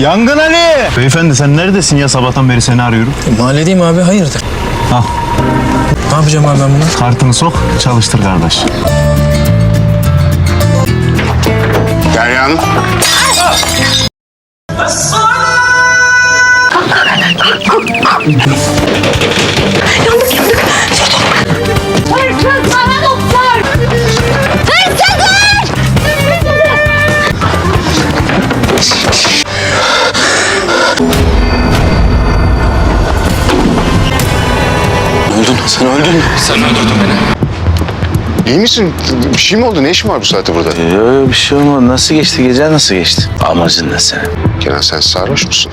Yangın Ali! Beyefendi sen neredesin ya sabahtan beri seni arıyorum. Mahalledeyim abi hayırdır? Al Ne yapacağım abi ben bunu? kartını sok çalıştır kardeş. Derya Hanım. Sen öldün mü? Sen öldürdün beni. İyi misin? Bir şey mi oldu? Ne işin var bu saatte burada? Yok bir şey olmadı. Nasıl geçti gece nasıl geçti? Amacın ne senin? Kenan sen sarhoş musun?